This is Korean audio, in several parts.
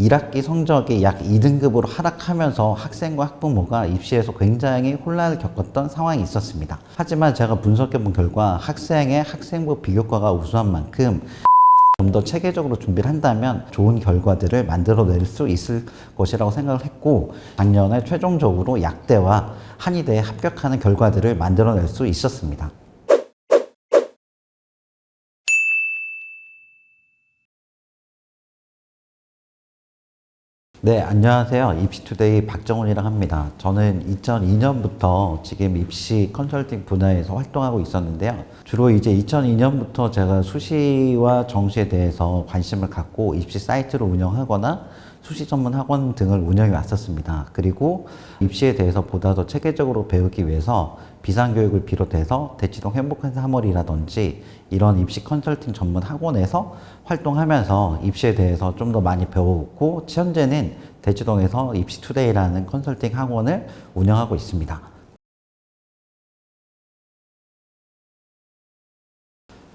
1학기 성적이 약 2등급으로 하락하면서 학생과 학부모가 입시에서 굉장히 혼란을 겪었던 상황이 있었습니다. 하지만 제가 분석해본 결과 학생의 학생부 비교과가 우수한 만큼 좀더 체계적으로 준비를 한다면 좋은 결과들을 만들어낼 수 있을 것이라고 생각을 했고 작년에 최종적으로 약대와 한의대에 합격하는 결과들을 만들어낼 수 있었습니다. 네, 안녕하세요. 입시투데이 박정훈이라고 합니다. 저는 2002년부터 지금 입시 컨설팅 분야에서 활동하고 있었는데요. 주로 이제 2002년부터 제가 수시와 정시에 대해서 관심을 갖고 입시 사이트를 운영하거나 수시 전문 학원 등을 운영해 왔었습니다. 그리고 입시에 대해서 보다 더 체계적으로 배우기 위해서 비상교육을 비롯해서 대치동 행복한 3월이라든지 이런 입시 컨설팅 전문 학원에서 활동하면서 입시에 대해서 좀 더 많이 배우고 현재는 대치동에서 입시투데이라는 컨설팅 학원을 운영하고 있습니다.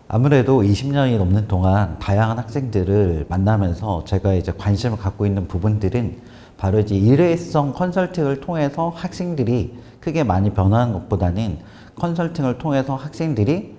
아무래도 20년이 넘는 동안 다양한 학생들을 만나면서 제가 이제 관심을 갖고 있는 부분들은 바로 이제 일회성 컨설팅을 통해서 학생들이 크게 많이 변화하는 것보다는 컨설팅을 통해서 학생들이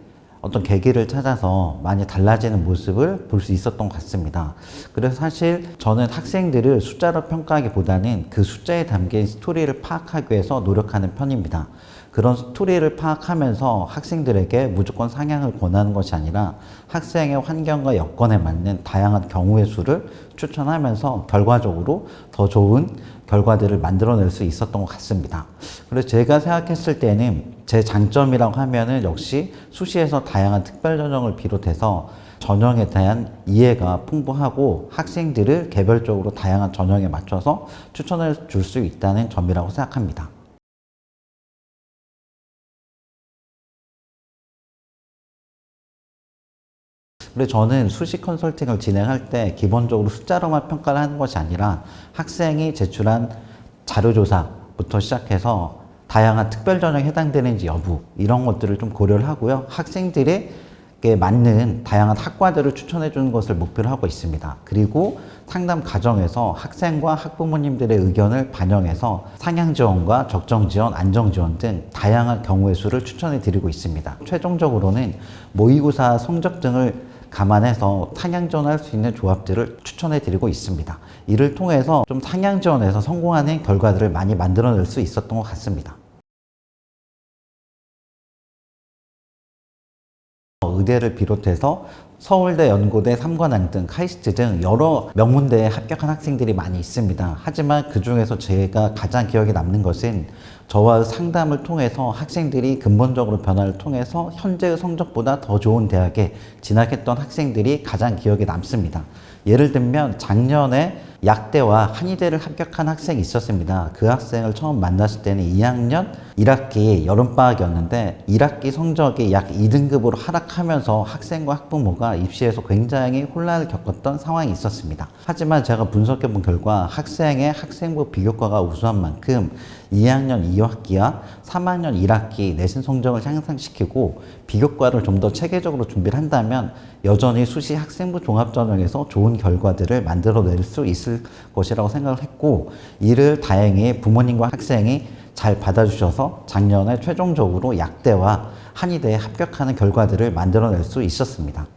어떤 계기를 찾아서 많이 달라지는 모습을 볼 수 있었던 것 같습니다. 그래서 사실 저는 학생들을 숫자로 평가하기보다는 그 숫자에 담긴 스토리를 파악하기 위해서 노력하는 편입니다. 그런 스토리를 파악하면서 학생들에게 무조건 상향을 권하는 것이 아니라 학생의 환경과 여건에 맞는 다양한 경우의 수를 추천하면서 결과적으로 더 좋은 결과들을 만들어낼 수 있었던 것 같습니다. 그래서 제가 생각했을 때는 제 장점이라고 하면은 역시 수시에서 다양한 특별 전형을 비롯해서 전형에 대한 이해가 풍부하고 학생들을 개별적으로 다양한 전형에 맞춰서 추천해 줄수 있다는 점이라고 생각합니다. 그래서 저는 수시 컨설팅을 진행할 때 기본적으로 숫자로만 평가를 하는 것이 아니라 학생이 제출한 자료조사부터 시작해서 다양한 특별 전형에 해당되는지 여부 이런 것들을 좀 고려를 하고요. 학생들에게 맞는 다양한 학과들을 추천해 주는 것을 목표로 하고 있습니다. 그리고 상담 과정에서 학생과 학부모님들의 의견을 반영해서 상향 지원과 적정 지원, 안정 지원 등 다양한 경우의 수를 추천해 드리고 있습니다. 최종적으로는 모의고사 성적 등을 감안해서 상향 지원할 수 있는 조합들을 추천해 드리고 있습니다. 이를 통해서 좀 상향 지원에서 성공하는 결과들을 많이 만들어낼 수 있었던 것 같습니다. 의대를 비롯해서 서울대, 연고대, 삼관왕 등 카이스트 등 여러 명문대에 합격한 학생들이 많이 있습니다. 하지만 그 중에서 제가 가장 기억에 남는 것은 저와 상담을 통해서 학생들이 근본적으로 변화를 통해서 현재의 성적보다 더 좋은 대학에 진학했던 학생들이 가장 기억에 남습니다. 예를 들면 작년에 약대와 한의대를 합격한 학생이 있었습니다. 그 학생을 처음 만났을 때는 2학년 1학기 여름방학이었는데 1학기 성적이 약 2등급으로 하락하면서 학생과 학부모가 입시에서 굉장히 혼란을 겪었던 상황이 있었습니다. 하지만 제가 분석해 본 결과 학생의 학생부 비교과가 우수한 만큼 2학년 2학기와 3학년 1학기 내신 성적을 향상시키고 비교과를 좀 더 체계적으로 준비를 한다면 여전히 수시 학생부 종합전형에서 좋은 결과들을 만들어낼 수 있을 것이라고 생각을 했고 이를 다행히 부모님과 학생이 잘 받아주셔서 작년에 최종적으로 약대와 한의대에 합격하는 결과들을 만들어낼 수 있었습니다.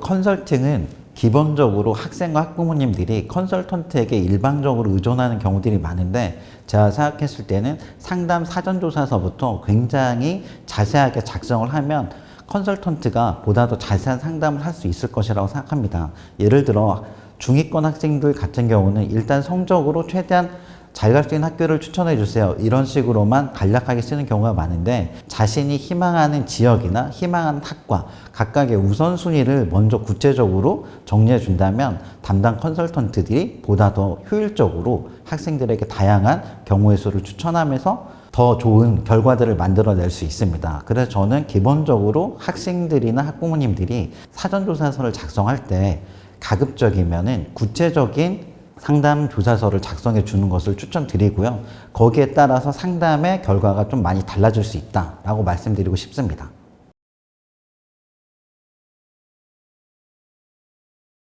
컨설팅은 기본적으로 학생과 학부모님들이 컨설턴트에게 일방적으로 의존하는 경우들이 많은데 제가 생각했을 때는 상담 사전조사서부터 굉장히 자세하게 작성을 하면 컨설턴트가 보다 더 자세한 상담을 할 수 있을 것이라고 생각합니다. 예를 들어 중위권 학생들 같은 경우는 일단 성적으로 최대한 잘 갈 수 있는 학교를 추천해 주세요. 이런 식으로만 간략하게 쓰는 경우가 많은데 자신이 희망하는 지역이나 희망하는 학과 각각의 우선순위를 먼저 구체적으로 정리해 준다면 담당 컨설턴트들이 보다 더 효율적으로 학생들에게 다양한 경우의 수를 추천하면서 더 좋은 결과들을 만들어낼 수 있습니다. 그래서 저는 기본적으로 학생들이나 학부모님들이 사전조사서를 작성할 때 가급적이면은 구체적인 상담 조사서를 작성해 주는 것을 추천드리고요. 거기에 따라서 상담의 결과가 좀 많이 달라질 수 있다라고 말씀드리고 싶습니다.